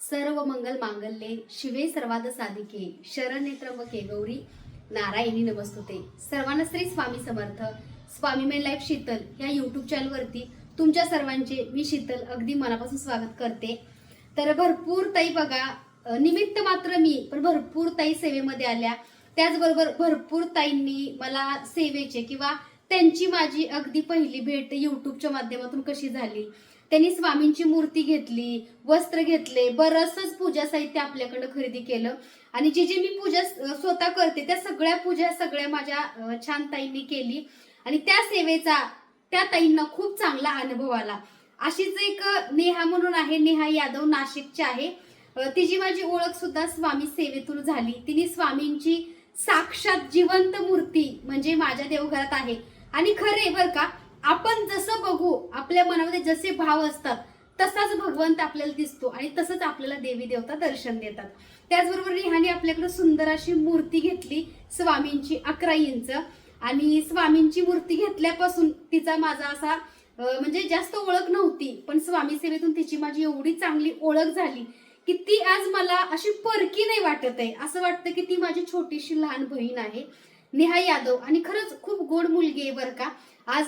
सर्व मंगल मांगल्ये शिवे सर्वाद साधिके शरण्ये त्र्यंबके गौरी नारायणी नमस्तुते. सर्वांना श्री स्वामी समर्थ. स्वामी मै लाईफ शीतल या युट्यूब चॅनलवरती तुमच्या सर्वांचे मी शीतल अगदी मनापासून स्वागत करते. तर भरपूर ताई बघा निमित्त मात्र मी पण भरपूर ताई सेवेमध्ये आल्या. त्याचबरोबर भरपूर ताईंनी मला सेवेचे किंवा त्यांची माझी अगदी पहिली भेट युट्यूबच्या माध्यमातून कशी झाली? त्यांनी स्वामींची मूर्ती घेतली वस्त्र घेतले बरंचसंच पूजा साहित्य आपल्याकडं खरेदी केलं. आणि जे जे मी पूजा स्वतः करते त्या सगळ्या पूजा सगळ्या माझ्या छान ताईंनी केली. आणि त्या सेवेचा त्या ताईंना खूप चांगला अनुभव आला. अशीच एक नेहा म्हणून आहे नेहा यादव नाशिकची आहे. तिची माझी ओळख सुद्धा स्वामी सेवेतून झाली. तिने स्वामींची साक्षात जिवंत मूर्ती म्हणजे माझ्या देवघरात आहे. आणि खरे बर का आपण जसं बघू आपल्या मनामध्ये जसे भाव असतात तसाच भगवंत आपल्याला दिसतो आणि तसंच आपल्याला देवी देवता दर्शन देतात. त्याचबरोबर रिहाने आपल्याकडे सुंदर अशी मूर्ती घेतली स्वामींची अकरा इंच. आणि स्वामींची मूर्ती घेतल्यापासून तिचा माझा असा म्हणजे जास्त ओळख नव्हती पण स्वामी सेवेतून तिची माझी एवढी चांगली ओळख झाली की ती आज मला अशी परकी नाही वाटत आहे. असं वाटतं की ती माझी छोटीशी लहान बहीण आहे नेहा यादव. आणि खरंच खूप गोड मुलगी आहे बरं का. आज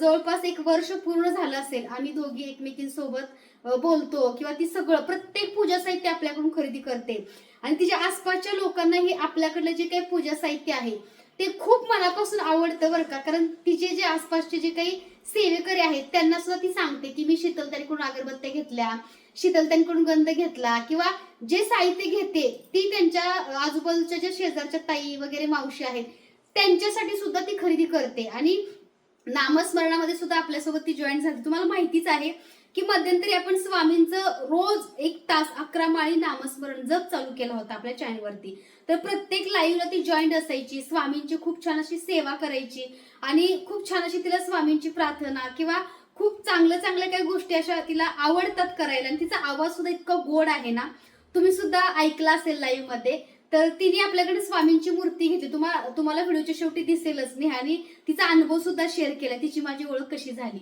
जवळपास एक वर्ष पूर्ण झालं असेल आम्ही दोघी एकमेकींसोबत बोलतो किंवा ती सगळं प्रत्येक पूजा साहित्य आपल्याकडून खरेदी करते. आणि तिच्या आसपासच्या लोकांनाही आपल्याकडलं जे काही पूजा साहित्य आहे ते खूप मनापासून आवडतं बरं का. कारण तिचे जे आसपासचे जे काही सेवेकरी आहेत त्यांना सुद्धा ती सांगते की मी शीतलताईकडून अगरबत्त्या घेतल्या शीतलताईकडून गंध घेतला किंवा जे साहित्य घेते ती त्यांच्या आजूबाजूच्या ज्या शेजारच्या ताई वगैरे मावशी आहेत त्यांच्यासाठी सुद्धा ती खरेदी करते. आणि नामस्मरणामध्ये सुद्धा आपल्यासोबत ती जॉईन झाली. तुम्हाला माहितीच आहे की मध्यंतरी आपण स्वामींचं रोज एक तास अकरा माळी नामस्मरण जप चालू केला होता आपल्या चॅनलवरती तर प्रत्येक लाईव्हला ती जॉईंट असायची. स्वामींची खूप छान अशी सेवा करायची आणि खूप छान अशी तिला स्वामींची प्रार्थना किंवा खूप चांगलं चांगल्या काही गोष्टी अशा तिला आवडतात करायला आणि तिचा आवाज सुद्धा इतका गोड आहे ना तुम्ही सुद्धा ऐकला असेल लाईव्हमध्ये. तर तिने आपल्याकडे स्वामींची मूर्ती घेतली. तुम्हाला तुम्हाला व्हिडिओच्या शेवटी दिसेलच नेहानी. तिचा अनुभव सुद्धा शेअर केला. तिची माझी ओळख कशी झाली?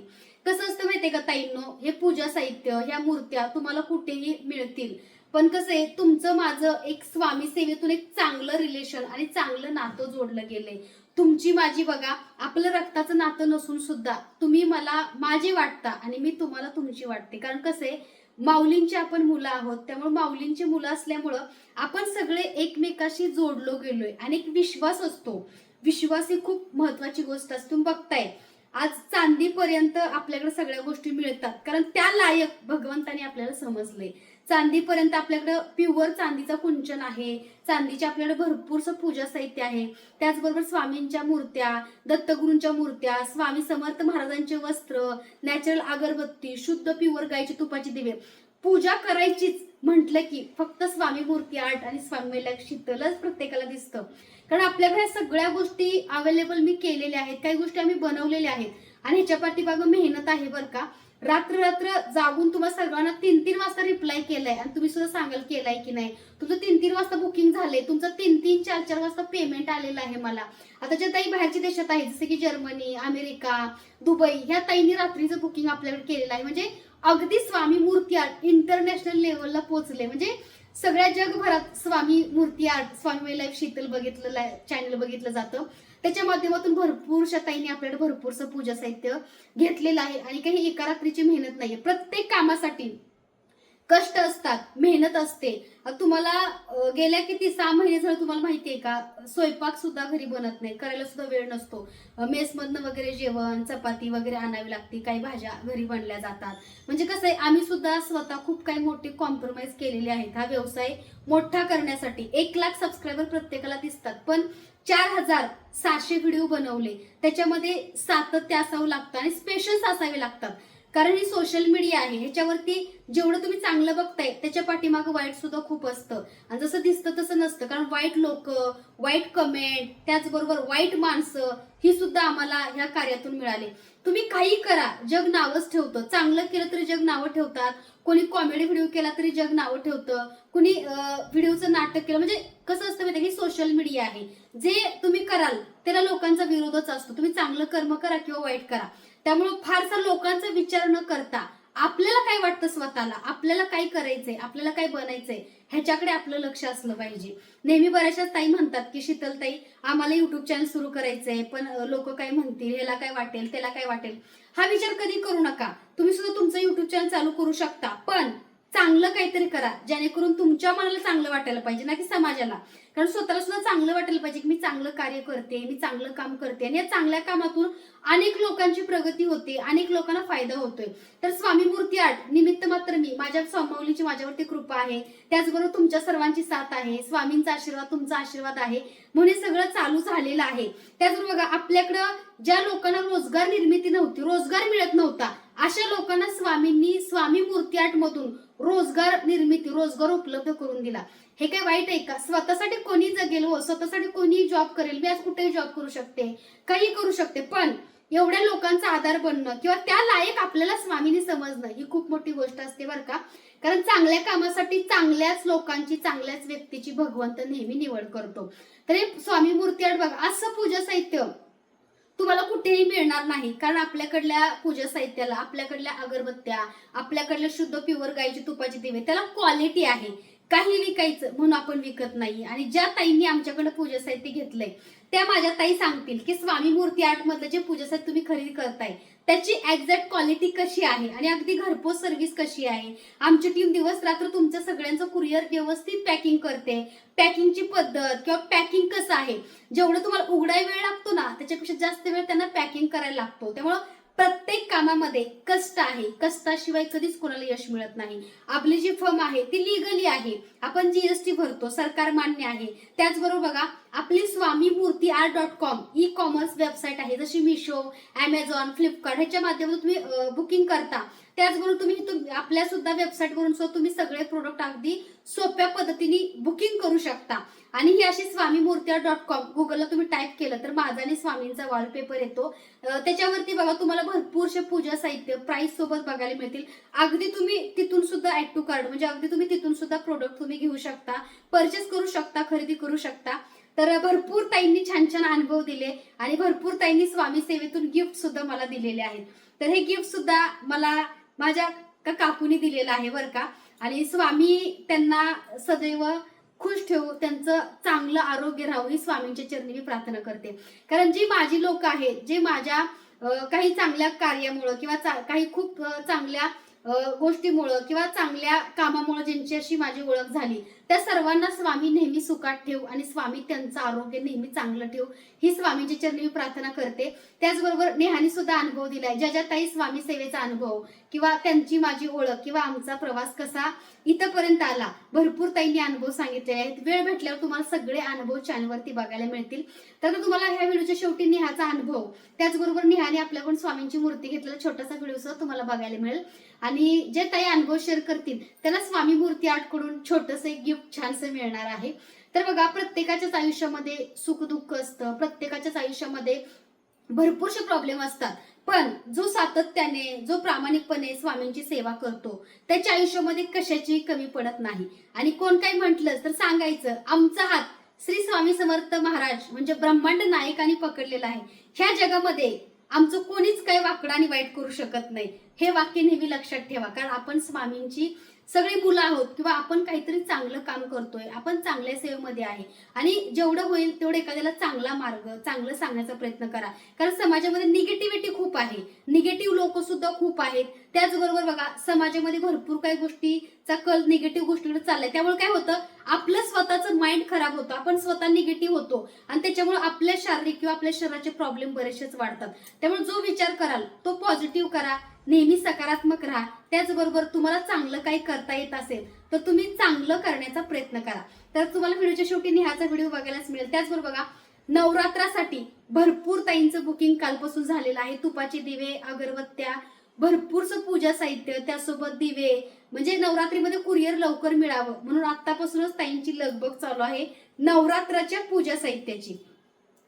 कसं असतं माहितीये का ताईंनो? हे पूजा साहित्य ह्या मूर्त्या तुम्हाला कुठेही मिळतील. पण कसं आहे तुमचं माझं एक स्वामी सेवेतून एक चांगलं रिलेशन आणि चांगलं नातं जोडलं गेलंय. तुमची माझी बघा आपलं रक्ताचं नातं नसून सुद्धा तुम्ही मला माझी वाटता आणि मी तुम्हाला तुमची वाटते. कारण कसं आहे माऊलींची आपण मुलं आहोत त्यामुळे माऊलींची मुलं असल्यामुळं आपण सगळे एकमेकाशी जोडलो गेलोय आणि एक विश्वास असतो. विश्वास ही खूप महत्वाची गोष्ट असते. तुम्ही बघताय आज चांदीपर्यंत आपल्याकडे सगळ्या गोष्टी मिळतात. कारण त्या लायक भगवंताने आपल्याला समजलंय. चांदीपर्यंत आपल्याकडं प्युअर चांदीचा कुंचन आहे. चांदीच्या आपल्याकडे भरपूरसं पूजा साहित्य आहे. त्याचबरोबर स्वामींच्या मूर्त्या दत्तगुरूंच्या मूर्त्या स्वामी समर्थ महाराजांचे वस्त्र नॅचरल अगरबत्ती शुद्ध प्युअर गायची तुपाची दिवे. पूजा करायचीच म्हटलं की फक्त स्वामी मूर्ती आर्ट आणि स्वामी शीतलच प्रत्येकाला दिसतं. कारण आपल्याकडे सगळ्या गोष्टी अवेलेबल मी केलेल्या आहेत. काही गोष्टी आम्ही बनवलेल्या आहेत. आणि ह्याच्या पाठीमागं मेहनत आहे बरं का. रात्र रात्र जागून तुम्हाला सर्वांना तीन तीन वाजता रिप्लाय केलाय आणि तुम्ही सुद्धा सांगाल केलाय की नाही. तुमचं तीन तीन वाजता बुकिंग झालंय. तुमचं तीन तीन चार चार वाजता पेमेंट आलेलं आहे मला. आता ज्या ताई बाहेरच्या देशात आहेत जसं की जर्मनी अमेरिका दुबई ह्या ताईंनी रात्रीचं बुकिंग आपल्याकडे केलेलं आहे. म्हणजे अगदी स्वामी मूर्ती आर्ट इंटरनॅशनल लेवलला पोहोचले. म्हणजे सगळ्या जगभरात स्वामी मूर्ती आर्ट स्वामी लाईफ शीतल बघितलं चॅनल बघितलं जातं. त्याच्या माध्यमातून भरपूरशा ताईने आपल्याकडे भरपूरसं पूजा साहित्य घेतलेलं आहे आणि काही एका रात्रीची मेहनत नाहीये. प्रत्येक कामासाठी कष्ट असतात मेहनत असते. तुम्हाला गेल्या किती सहा महिने झालं तुम्हाला माहितीये का? स्वयंपाक सुद्धा घरी बनत नाही करायला सुद्धा वेळ नसतो. मेसमधनं वगैरे जेवण चपाती वगैरे आणावी लागते काही भाज्या घरी बनल्या जातात. म्हणजे कसं आहे आम्ही सुद्धा स्वतः खूप काही मोठे कॉम्प्रोमाइज केलेले आहेत हा व्यवसाय मोठा करण्यासाठी एक लाख सबस्क्रायबर प्रत्येकाला दिसतात. पण चार हजार सहाशे व्हिडिओ बनवले. त्याच्यामध्ये सातत्य असावं लागतं आणि स्पेशल्स असावे लागतात. कारण ही सोशल मीडिया आहे. ह्याच्यावरती जेवढं तुम्ही चांगलं बघताय त्याच्या पाठीमागं वाईट सुद्धा खूप असतं. आणि जसं दिसतं तसं नसतं. कारण वाईट लोक वाईट कमेंट त्याचबरोबर वाईट माणसं ही सुद्धा आम्हाला ह्या कार्यातून मिळाले. तुम्ही काही करा. जग नावच ठेवतं. चांगलं केलं तरी जग नावं ठेवतात. कोणी कॉमेडी व्हिडिओ केला तरी जग नावं ठेवतं. कुणी व्हिडिओचं नाटक केलं. म्हणजे कसं असतं माहिती की सोशल मीडिया आहे. जे तुम्ही कराल त्याला लोकांचा विरोधच असतो. तुम्ही चांगलं कर्म करा किंवा वाईट करा. त्यामुळे फारसा लोकांचा विचार न करता आपल्याला काय वाटतं स्वतःला? आपल्याला काय करायचंय? आपल्याला काय बनायचंय? ह्याच्याकडे आपलं लक्ष असलं पाहिजे. नेहमी बऱ्याचशा ताई म्हणतात की शीतल ताई आम्हाला युट्यूब चॅनल सुरू करायचंय पण लोक काय म्हणतील? ह्याला काय वाटेल? त्याला काय वाटेल? हा विचार कधी करू नका. तुम्ही सुद्धा तुमचं युट्यूब चॅनल चालू करू शकता. पण चांगलं काहीतरी करा जेणेकरून तुमच्या मनाला चांगलं वाटायला पाहिजे ना की समाजाला. कारण स्वतःला सुद्धा चांगलं वाटायला पाहिजे की मी चांगलं कार्य करते मी चांगलं काम करते. आणि या चांगल्या कामातून अनेक लोकांची प्रगती होते अनेक लोकांना फायदा होतोय. तर स्वामी मूर्ती आर्ट निमित्त मात्र मी माझ्या स्वामावलीची माझ्यावरती कृपा आहे. त्याचबरोबर तुमच्या सर्वांची साथ आहे स्वामींचा आशीर्वाद तुमचा आशीर्वाद आहे. म्हणून हे सगळं चालू झालेलं आहे. त्याचबरोबर बघा आपल्याकडं ज्या लोकांना रोजगार निर्मिती नव्हती रोजगार मिळत नव्हता अशा लोकांना स्वामींनी स्वामी मूर्ती आर्ट मधून रोजगार निर्मिती रोजगार उपलब्ध करून दिला. हे काय वाईट आहे का? स्वतःसाठी कोणी जगेल हो? स्वतःसाठी कोणी जॉब करेल? मी आज कुठेही जॉब करू शकते? काही करू शकते. पण एवढ्या लोकांचा आधार बनणं किंवा त्या लायक आपल्याला स्वामींनी समजणं ही खूप मोठी गोष्ट असते बरं का? कारण चांगल्या कामासाठी चांगल्याच लोकांची चांगल्याच व्यक्तीची भगवंत नेहमी निवड करतो. तर हे स्वामी मूर्ती आठ बघा. असं पूजा साहित्य तुम्हाला कुठेही मिळणार नाही. कारण आपल्याकडल्या पूजा साहित्याला आपल्याकडल्या अगरबत्त्या आपल्याकडल्या शुद्ध प्युअर गाईची तुपाची दिवे त्याला क्वालिटी आहे. काही विकायचं म्हणून आपण विकत नाही आणि ज्या ताईंनी आमच्याकडे पूजा साहित्य घेतलंय त्या माझ्या ताई सांगतील की स्वामी मूर्ती आर्ट मधलं जे पूजा साहित्य तुम्ही खरेदी करताय त्याची एक्झॅक्ट क्वालिटी कशी आहे? आणि अगदी घरपोच सर्व्हिस कशी आहे? आमची टीम दिवस रात्र तुमच्या सगळ्यांचं कुरिअर व्यवस्थित पॅकिंग करते. पॅकिंगची पद्धत किंवा पॅकिंग कसं आहे? जेवढं तुम्हाला उघडाय वेळ लागतो ना त्याच्यापेक्षा जास्त वेळ त्यांना पॅकिंग करायला लागतो. त्यामुळं प्रत्येक कामामध्ये कष्ट आहे. कष्टाशिवाय कधीच कोणाला यश मिळत नाही. आपली जी फर्म आहे ती लिगली आहे. आपण जीएसटी भरतो सरकार मान्य आहे. त्याचबरोबर बघा आपली Swami Murti R dot com e commerce website आहे. जशी मिशो अमेझॉन फ्लिपकार्ट ह्याच्या माध्यमातून तुम्ही बुकिंग करता. त्याचबरोबर तुम्ही तुम- आपल्या सुद्धा वेबसाईटवरून सुद्धा तुम्ही सगळे प्रोडक्ट अगदी सोप्या पद्धतीने बुकिंग करू शकता. आणि ही अशी स्वामी मूर्ती डॉट कॉम गुगलला तुम्ही टाईप केलं तर माझा आणि स्वामींचा वॉलपेपर येतो. त्याच्यावरती बघा तुम्हाला भरपूरशे पूजा साहित्य प्राइस सोबत बघायला मिळतील. अगदी तुम्ही तिथून सुद्धा ऍड टू कार्ड म्हणजे अगदी तुम्ही तिथून सुद्धा प्रोडक्ट तुम्ही घेऊ शकता परचेस करू शकता खरेदी करू शकता. तर भरपूर ताईंनी छान छान अनुभव दिले आणि भरपूर ताईंनी स्वामी सेवेतून गिफ्ट सुद्धा मला दिलेले आहेत. तर हे गिफ्ट सुद्धा मला माझ्या का काकूनी दिलेलं आहे बरं का. आणि स्वामी त्यांना सदैव खुश ठेवू त्यांचं चांगलं आरोग्य राहू ही स्वामींच्या चरणी मी प्रार्थना करते. कारण जी माझी लोक आहेत जे माझ्या काही चांगल्या कार्यामुळं किंवा चा- काही खूप चांगल्या गोष्टीमुळं किंवा चांगल्या कामामुळं ज्यांच्याशी माझी ओळख झाली त्या सर्वांना स्वामी नेहमी सुखात ठेवू आणि स्वामी त्यांचं आरोग्य नेहमी चांगलं ठेवू. ही स्वामींच्या चरणी मी प्रार्थना करते. त्याचबरोबर नेहानी सुद्धा अनुभव दिलाय. ज्या ज्या ताई स्वामी सेवेचा अनुभव किंवा त्यांची माझी ओळख किंवा आमचा प्रवास कसा इथपर्यंत आला भरपूर ताईंनी अनुभव सांगितले आहेत. वेळ भेटल्यावर तुम्हाला सगळे अनुभव चॅनलवरती बघायला मिळतील. तर तुम्हाला ह्या व्हिडिओच्या शेवटी नेहाचा अनुभव. त्याचबरोबर नेहाने आपल्याकडून स्वामींची मूर्ती घेतलेला छोटासा व्हिडिओ सुद्धा तुम्हाला बघायला मिळेल. आणि जे ताई अनुभव शेअर करतील त्यांना स्वामी मूर्ती आर्टकडून छोटंसं छोटस एक गिफ्ट छानसं मिळणार आहे. तर बघा प्रत्येकाच्याच आयुष्यामध्ये सुख दुःख असतं प्रत्येकाच्याच आयुष्यामध्ये भरपूरसे प्रॉब्लेम असतात. पण जो सातत्याने जो प्रामाणिकपणे स्वामींची सेवा करतो त्याच्या आयुष्यामध्ये कशाची कमी पडत नाही. आणि कोण काही म्हटलं तर सांगायचं आमचा हात श्री स्वामी समर्थ महाराज म्हणजे ब्रह्मांड नायकाने पकडलेला आहे. ह्या जगामध्ये आमचं कोणीच काही वाकडं आणि वाईट करू शकत नाही. हे वाक्य नेहमी लक्षात ठेवा. कारण आपण स्वामींची सगळी मुलं आहोत किंवा आपण काहीतरी चांगलं काम करतोय आपण चांगल्या सेवेमध्ये आहे. आणि जेवढं होईल तेवढं एखाद्याला चांगला मार्ग चांगलं सांगण्याचा प्रयत्न करा. कारण समाजामध्ये निगेटिव्हिटी खूप आहे. निगेटिव्ह लोक सुद्धा खूप आहेत. त्याचबरोबर बघा समाजामध्ये भरपूर काही गोष्टीचा कल निगेटिव्ह गोष्टीकडे चाललाय. त्यामुळे काय होतं? आपलं स्वतःचं माइंड खराब होतं. आपण स्वतः निगेटिव्ह होतो. आणि त्याच्यामुळे आपल्या शारीरिक किंवा आपल्या शरीराचे प्रॉब्लेम बरेचसेच वाढतात. त्यामुळे जो विचार कराल तो पॉझिटिव्ह करा. नेहमी सकारात्मक राहा. त्याचबरोबर तुम्हाला चांगलं काही करता येत असेल तर तुम्ही चांगलं करण्याचा प्रयत्न करा. तर तुम्हाला व्हिडिओच्या शेवटी नेहाचा व्हिडिओ बघायलाच मिळेल. त्याचबरोबर बघा नवरात्रासाठी भरपूर ताईंचं बुकिंग कालपासून झालेलं आहे. तुपाचे दिवे अगरबत्त्या भरपूरचं पूजा साहित्य त्यासोबत दिवे. म्हणजे नवरात्रीमध्ये कुरिअर लवकर मिळावं. म्हणून आतापासूनच ताईंची लगबग चालू आहे नवरात्राच्या पूजा साहित्याची.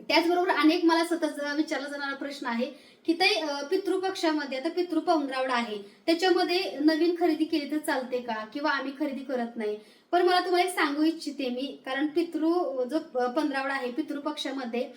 त्याचबरोबर अनेक मला सतत विचारला जाणारा प्रश्न आहे की ते पितृपक्षामध्ये आता पितृ पंधरावडा आहे त्याच्यामध्ये नवीन खरेदी केली तर चालते का? किंवा आम्ही खरेदी करत नाही? पण मला तुम्हाला एक सांगू इच्छिते मी कारण पितृ जो पंधरावडा आहे पितृपक्षामध्ये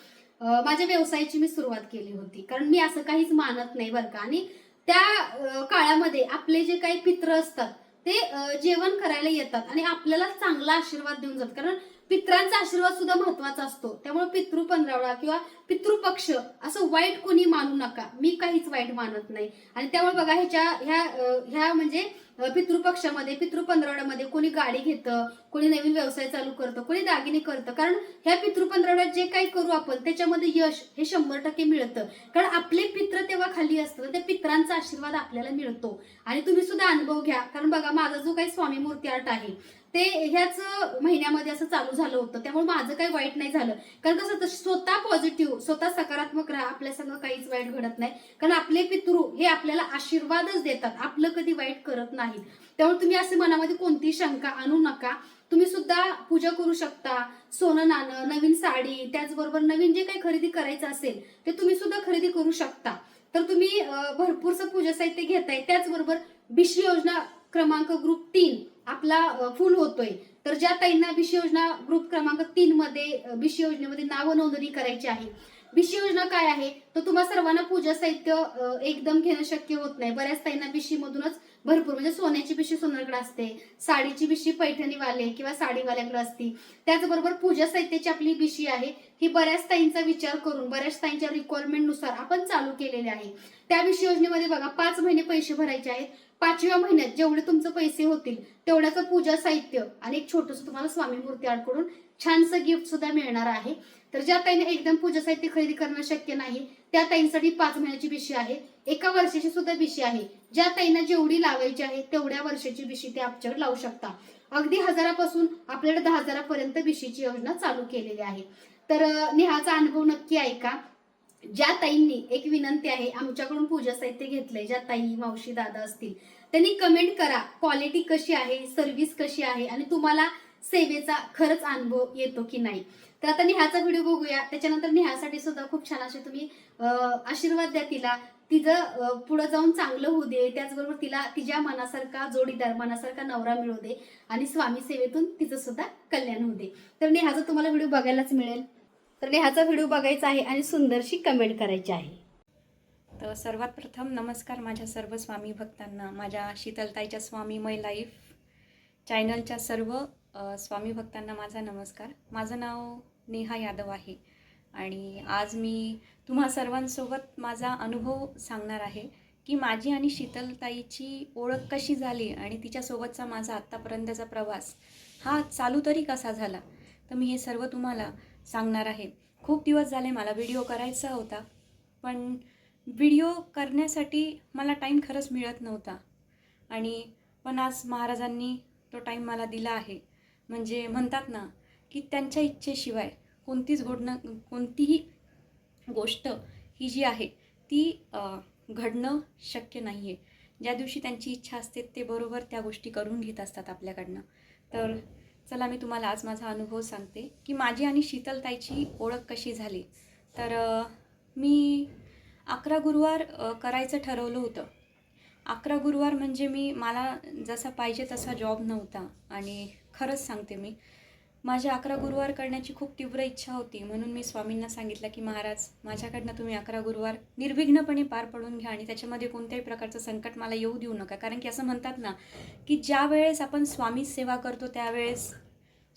माझ्या व्यवसायाची मी सुरुवात केली होती. कारण मी असं काहीच मानत नाही बरं का. आणि त्या काळामध्ये आपले जे काही पित्र असतात ते जेवण करायला येतात आणि आपल्याला चांगला आशीर्वाद देऊन जातात. कारण पित्रांचा आशीर्वाद सुद्धा महत्त्वाचा असतो. त्यामुळे पितृ पंधरावडा किंवा पितृपक्ष असं वाईट कोणी मानू नका. मी काहीच वाईट मानत नाही. आणि त्यामुळे बघा ह्याच्या ह्या ह्या म्हणजे पितृपक्षामध्ये पितृ पंधरवड्यामध्ये कोणी गाडी घेतं कोणी नवीन व्यवसाय चालू करतं कोणी दागिने करतं. कारण ह्या पितृ पंधरवड्यात जे काही करू आपण त्याच्यामध्ये यश हे शंभर टक्के मिळतं. कारण आपले पित्र तेव्हा खाली असतं त्या पित्रांचा आशीर्वाद आपल्याला मिळतो. आणि तुम्ही सुद्धा अनुभव घ्या. कारण बघा माझा जो काही स्वामी मूर्ती आर्ट आहे ते ह्याच महिन्यामध्ये असं चालू झालं होतं. त्यामुळे माझं काही वाईट नाही झालं. कारण कसं तर स्वतः पॉझिटिव्ह स्वतः सकारात्मक राहा. आपल्या संग काहीच वाईट घडत नाही. कारण आपले पितृ हे आपल्याला आशीर्वादच देतात. आपलं कधी वाईट करत नाही. नाहीत त्यामुळे तुम्ही असे मनामध्ये कोणतीही शंका आणू नका. तुम्ही सुद्धा पूजा करू शकता. सोनं नाणं नवीन साडी त्याचबरोबर नवीन जे काही खरेदी करायचं असेल ते तुम्ही सुद्धा खरेदी करू शकता. तर तुम्ही भरपूरचं भरपूरसं पूजा साहित्य घेताय. त्याचबरोबर बिशी योजना क्रमांक ग्रुप तीन आपला फुल होतोय. तर ज्या ताईंना बिशी योजना ग्रुप क्रमांक तीन मध्ये बिशी योजनेमध्ये नाव नोंदणी करायची आहे. बिशी योजना काय आहे? तर तुम्हा सर्वांना पूजा साहित्य एकदम घेणं शक्य होत नाही. बऱ्याच ताईंना बिशी मधूनच भरपूर म्हणजे सोन्याची बिशी सोन्याकडे असते साडीची बिशी पैठणीवाले किंवा साडीवाल्याकडे असते. त्याचबरोबर पूजा साहित्याची आपली बिशी आहे ही बऱ्याच ताईंचा विचार करून बऱ्याच ताईंच्या रिक्वायरमेंटनुसार आपण चालू केलेले आहे. त्या विषयी योजनेमध्ये बघा पाच महिने पैसे भरायचे आहेत. पाचव्या महिन्यात जेवढे तुमचे पैसे होतील तेवढ्याचं पूजा साहित्य आणि एक छोटस तुम्हाला स्वामी मूर्ती आर्ट छानसं गिफ्ट सुद्धा मिळणार आहे. तर ज्या ताईने एकदम पूजा साहित्य खरेदी करणं शक्य नाही त्या ताईंसाठी पाच महिन्याची बिशी आहे. एका वर्षाची सुद्धा बिशी आहे. ज्या ताईंना जेवढी लावायची आहे तेवढ्या वर्षाची बिशी ते आमच्याकडे लावू शकता. अगदी हजारापासून आपल्याकडे दहा हजारापर्यंत बिशीची योजना चालू केलेली आहे. तर नेहाचा अनुभव नक्की ऐका. ज्या ताईंनी एक विनंती आहे आमच्याकडून पूजा साहित्य घेतलंय ज्या ताई मावशी दादा असतील त्यांनी कमेंट करा. क्वालिटी कशी आहे सर्व्हिस कशी आहे आणि तुम्हाला सेवेचा खरंच अनुभव येतो की नाही. तर आता नेहाचा व्हिडिओ बघूया. त्याच्यानंतर नेहासाठी सुद्धा खूप छान असे तुम्ही आशीर्वाद द्या तिला. तिचं पुढे जाऊन चांगलं होऊ दे. त्याचबरोबर तिला तिच्या मनासारखा जोडीदार मनासारखा नवरा मिळू दे आणि स्वामी सेवेतून तिचं सुद्धा कल्याण होऊ दे. तर नेहाचा तुम्हाला व्हिडिओ बघायलाच मिळेल. तर नेहाचा व्हिडिओ बघायचा आहे आणि सुंदरशी कमेंट करायची आहे. तर सर्वात प्रथम नमस्कार माझ्या सर्व स्वामी भक्तांना. माझ्या शीतलताईच्या स्वामी मै लाईफ चॅनलच्या सर्व स्वामी भक्तांना माझा नमस्कार. माझं नाव नेहा यादव आहे. आणि आज मी तुम्हा सर्वांसोबत माझा अनुभव सांगणार आहे की माझी आणि शीतलताईची ओळख कशी झाली आणि तिच्यासोबतचा माझा आत्तापर्यंतचा प्रवास हा चालू तरी कसा झाला? तर मी हे सर्व तुम्हाला सांगणार आहे. खूप दिवस झाले मला व्हिडिओ करायचा होता पण व्हिडिओ करण्यासाठी मला टाईम खरंच मिळत नव्हता. आणि पण आज महाराजांनी तो टाईम मला दिला आहे. म्हणजे म्हणतात ना की त्यांच्या इच्छेशिवाय कोणतीच घडणं कोणतीही गोष्ट ही जी आहे ती घडणं शक्य नाही आहे ज्या दिवशी त्यांची इच्छा असते ते बरोबर त्या गोष्टी करून घेत असतात आपल्याकडनं. तर चला मी तुम्हाला आज माझा अनुभव सांगते की माझी आणि शीतलताईची ओळख कशी झाली. तर मी अकरा गुरुवार करायचं ठरवलं होतं. अकरा गुरुवार म्हणजे मी मला जसा पाहिजे तसा जॉब नव्हता. आणि खरंच सांगते मी माझ्या अकरा गुरुवार करण्याची खूप तीव्र इच्छा होती. म्हणून मी स्वामींना सांगितलं की महाराज माझ्याकडनं तुम्ही अकरा गुरुवार निर्विघ्नपणे पार पडून घ्या आणि त्याच्यामध्ये कोणत्याही प्रकारचं संकट मला येऊ देऊ नका. कारण की असं म्हणतात ना की ज्या वेळेस आपण स्वामी सेवा करतो त्यावेळेस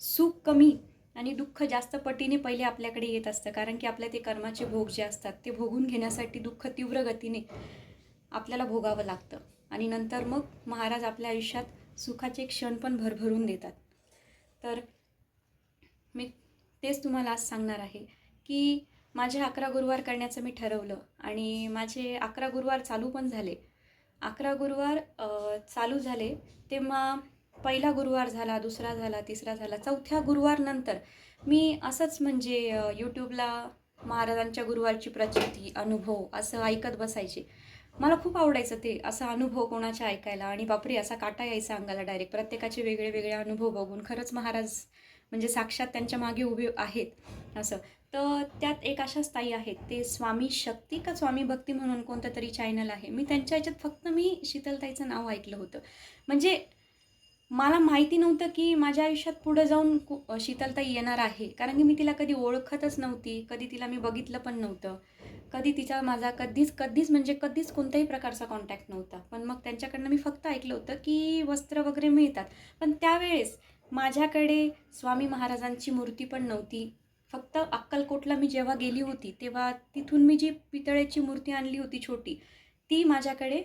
सुख कमी आणि दुःख जास्त पटीने पहिले आपल्याकडे येत असतं. कारण की आपल्या ते कर्माचे भोग जे असतात ते भोगून घेण्यासाठी दुःख तीव्र गतीने आपल्याला भोगावं लागतं. आणि नंतर मग महाराज आपल्या आयुष्यात सुखाचे क्षण पण भरभरून देतात. तर मी तेच तुम्हाला आज सांगणार आहे की माझे अकरा गुरुवार करण्याचं मी ठरवलं आणि माझे अकरा गुरुवार चालू पण झाले. अकरा गुरुवार चालू झाले तेव्हा पहिला गुरुवार झाला दुसरा झाला तिसरा झाला चौथ्या गुरुवारनंतर मी असंच म्हणजे यूट्यूबला महाराजांच्या गुरुवारची प्रचिती अनुभव असं ऐकत बसायचे. मला खूप आवडायचं ते असा अनुभव कोणाच्या ऐकायला आणि बापरे असा काटा यायचा अंगाला डायरेक्ट प्रत्येकाचे वेगळे वेगळे अनुभव बघून खरंच महाराज म्हणजे साक्षात त्यांच्या मागे उभे आहेत. असं. तर त्यात एक अशा स्थायी आहेत. ते स्वामी शक्ती का स्वामी भक्ती म्हणून कोणतं तरी चॅनल आहे. मी त्यांच्या ह्याच्यात फक्त मी शीतलताईचं नाव ऐकलं होतं. म्हणजे मला माहिती नव्हतं की माझ्या आयुष्यात पुढं जाऊन कु- शीतलताई येणार आहे. कारण की मी तिला कधी ओळखतच नव्हती. कधी तिला मी बघितलं पण नव्हतं. कधी तिचा माझा कधीच कधीच म्हणजे कधीच कोणत्याही प्रकारचा कॉन्टॅक्ट नव्हता. पण मग त्यांच्याकडनं मी फक्त ऐकलं होतं की वस्त्र वगैरे मिळतात. पण त्यावेळेस माझ्याकडे स्वामी महाराजांची मूर्ती पण नव्हती. फक्त अक्कलकोटला मी जेव्हा गेली होती तेव्हा तिथून मी जी पितळेची मूर्ती आणली होती छोटी ती माझ्याकडे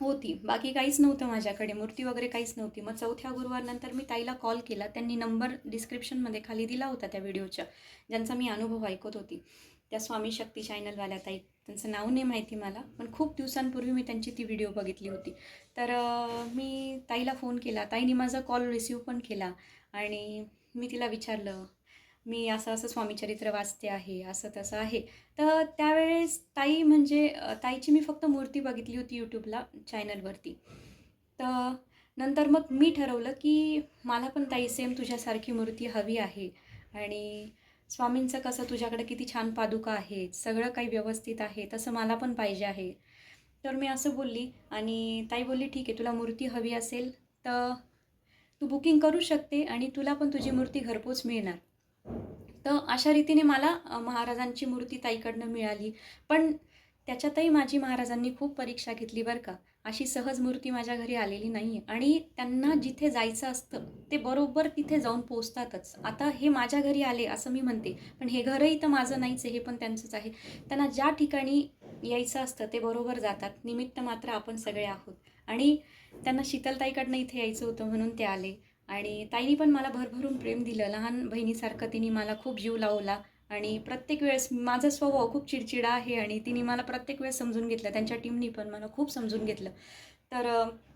होती. बाकी काहीच नव्हतं माझ्याकडे मूर्ती वगैरे काहीच नव्हती. मग चौथ्या गुरुवारनंतर मी ताईला कॉल केला. त्यांनी नंबर डिस्क्रिप्शनमध्ये खाली दिला होता त्या व्हिडिओच्या ज्यांचा मी अनुभव ऐकत होती. त्या स्वामी शक्ती चॅनलवाल्या ताई त्यांचं नाव नाही माहिती मला पण खूप दिवसांपूर्वी मी त्यांची ती व्हिडिओ बघितली होती. तर मी ताईला फोन केला. ताईने माझा कॉल रिसिव्ह पण केला आणि मी तिला विचारलं मी असं असं स्वामीचरित्र वाचते आहे असं तसं आहे. तर त्यावेळेस ताई म्हणजे ताईची मी फक्त मूर्ती बघितली होती यूट्यूबला चॅनलवरती तर नंतर मग मी ठरवलं की मला पण ताई सेम तुझ्यासारखी मूर्ती हवी आहे. आणि स्वामींचं कसं तुझ्याकडे किती छान पादुका आहेत सगळं काही व्यवस्थित आहे तसं मला पण पाहिजे आहे. तर मी असं बोलली आणि ताई बोलली ठीक आहे तुला मूर्ती हवी असेल तर तू बुकिंग करू शकते आणि तुला पण तुझी मूर्ती घरपोच मिळणार. तर अशा रीतीने मला महाराजांची मूर्ती ताईकडनं मिळाली. पण त्याच्यातही माझी महाराजांनी खूप परीक्षा घेतली बरं का. अशी सहज मूर्ती माझ्या घरी आलेली नाही आहे आणि त्यांना जिथे जायचं असतं ते बरोबर तिथे जाऊन पोचतातच आता हे माझ्या घरी आले असं मी म्हणते. पण हे घरही तर माझं नाहीच आहे हे पण त्यांचंच आहे. त्यांना ज्या ठिकाणी यायचं असतं ते बरोबर जातात. निमित्त मात्र आपण सगळे आहोत. आणि त्यांना शीतलताईकडनं इथे यायचं होतं म्हणून ते आले. आणि ताईनी पण मला भरभरून प्रेम दिलं. लहान बहिणीसारखं तिने मला खूप जीव लावला. आणि प्रत्येक वेळेस माझा स्वभाव खूप चिडचिडा आहे आणि तिने मला प्रत्येक वेळेस समजून घेतलं. त्यांच्या टीमनी पण मला खूप समजून घेतलं. तर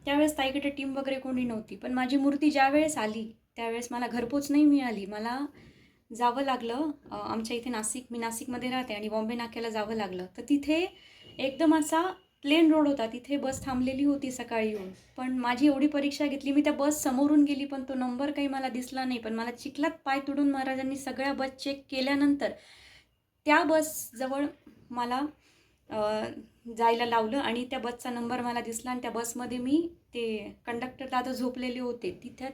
त्यावेळेस ताईकडे टीम वगैरे कोणी नव्हती. पण माझी मूर्ती ज्यावेळेस आली त्यावेळेस मला घरपोच नाही मिळाली. मला जावं लागलं. आमच्या इथे नाशिक मी नाशिकमध्ये राहते आणि बॉम्बे नाक्याला जावं लागलं. तर तिथे एकदम असा प्लेन रोड होता तिथे बस थांबलेली होती सकाळी येऊन. पण माझी एवढी परीक्षा घेतली मी त्या बस समोरून गेली पण तो नंबर काही मला दिसला नाही. पण मला चिखलात पाय तुडून महाराजांनी सगळ्या बस चेक केल्यानंतर त्या बसजवळ मला जायला लावलं आणि त्या बसचा नंबर मला दिसला आणि त्या बसमध्ये मी ते कंडक्टर दादा झोपलेले होते. तिथ्यात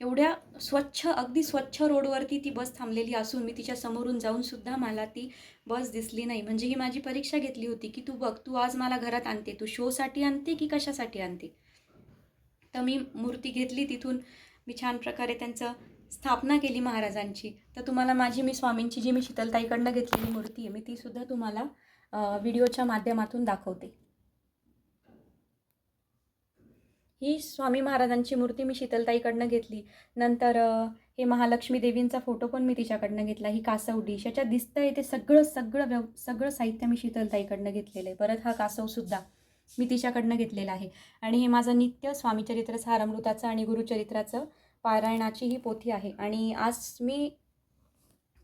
एवढ्या स्वच्छ अगदी स्वच्छ रोडवरती ती बस थांबलेली असून मी तिच्या समोरून जाऊनसुद्धा मला ती बस दिसली नाही. म्हणजे ही माझी परीक्षा घेतली होती की तू बघ तू आज मला घरात आणते तू शोसाठी आणते की कशासाठी आणते? तर मी मूर्ती घेतली तिथून. मी छान प्रकारे त्यांचं स्थापना केली महाराजांची. तर तुम्हाला माझी मी स्वामींची जी मी शीतलताईकडनं घेतलेली मूर्ती आहे मी तीसुद्धा तुम्हाला व्हिडिओच्या माध्यमातून दाखवते. ही स्वामी महाराजांची मूर्ती मी शीतलताईकडनं घेतली. नंतर हे महालक्ष्मी देवींचा फोटो पण मी तिच्याकडनं घेतला. ही कासव डिश. याच्यात दिसतंय ते सगळं सगळं व्यव सगळं साहित्य मी शीतलताईकडनं घेतलेलं आहे. परत हा कासवसुद्धा मी तिच्याकडनं घेतलेला आहे. आणि हे माझं नित्य स्वामीचरित्र हारमृताचं आणि गुरुचरित्राचं पारायणाची ही पोथी आहे. आणि आज मी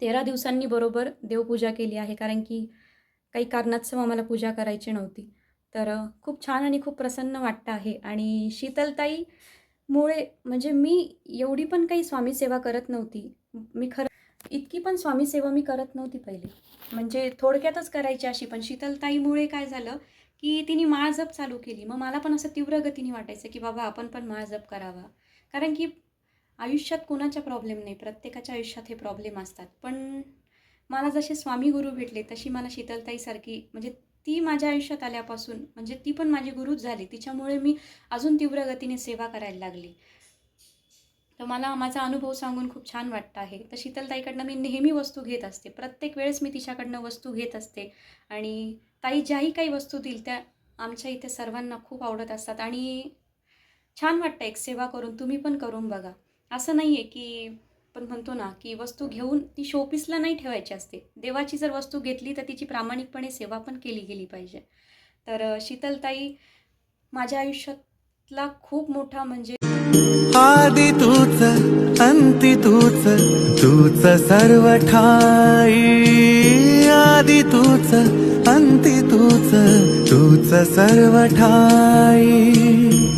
तेरा दिवसांनी बरोबर देवपूजा केली आहे. कारण की काही कारणास्तव आम्हाला पूजा करायची नव्हती. तर खूप छान आणि खूप प्रसन्न वाटतं आहे. आणि शीतलताईमुळे म्हणजे मी एवढी पण काही स्वामी सेवा करत नव्हती. मी खरं इतकी पण स्वामी सेवा मी करत नव्हती पहिले. म्हणजे थोडक्यातच करायची अशी. पण शीतलताईमुळे काय झालं की तिने माळ जप चालू केली. मग मला पण असं तीव्र गतीने वाटायचं की बाबा आपण पण माळ जप करावा. कारण की आयुष्यात कोणाच्या प्रॉब्लेम नाही? प्रत्येकाच्या आयुष्यात हे प्रॉब्लेम असतात. पण मला जसे स्वामी गुरु भेटले तशी मला शीतलताईसारखी म्हणजे ती माझ्या आयुष्यात आल्यापासून म्हणजे ती पण माझी गुरुच झाली. तिच्यामुळे मी अजून तीव्र गतीने सेवा करायला लागली. तर मला माझा अनुभव सांगून खूप छान वाटतं आहे. तर शीतलताईकडनं मी नेहमी वस्तू घेत असते. प्रत्येक वेळेस मी तिच्याकडनं वस्तू घेत असते. आणि ताई ज्याही काही वस्तू देईल त्या आमच्या इथे सर्वांना खूप आवडत असतात. आणि छान वाटतं एक सेवा करून तुम्ही पण करून बघा. असं नाही आहे की पण म्हणतो ना की वस्तू घेऊन ती शोपीसला नाही ठेवायची असते. देवाची जर वस्तू घेतली तर तिची प्रामाणिकपणे सेवा पण केली गेली पाहिजे. तर शीतलताई माझ्या आयुष्यातला खूप मोठा म्हणजे आदि तूच अंती तूच तूच सर्व ठाई. आदि तूच अंती तूच तूच सर्व ठाई.